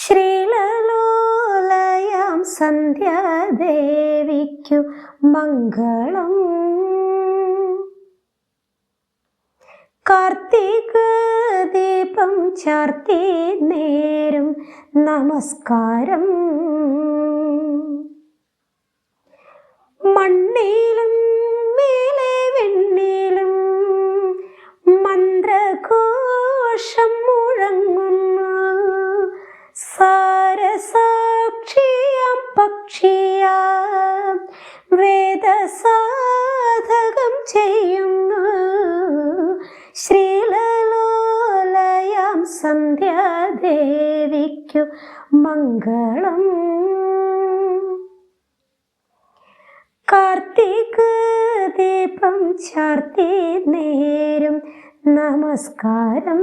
ശ്രീലലോലയാം സന്ധ്യാദേവിക്കു മംഗളം. കാർത്തിക ദീപം ചാർത്തി നേരം നമസ്കാരം. മണ്ണിലും മേലെ വെണ്ണിലും മന്ത്രഘോഷം പക്ഷിയാം വേദസാധകം ചെയ്യുന്നു. ശ്രീലലോലയം സന്ധ്യാദേവിക്കു മംഗളം. കാർത്തിക ദീപം ചാർത്തി നേരും നമസ്കാരം.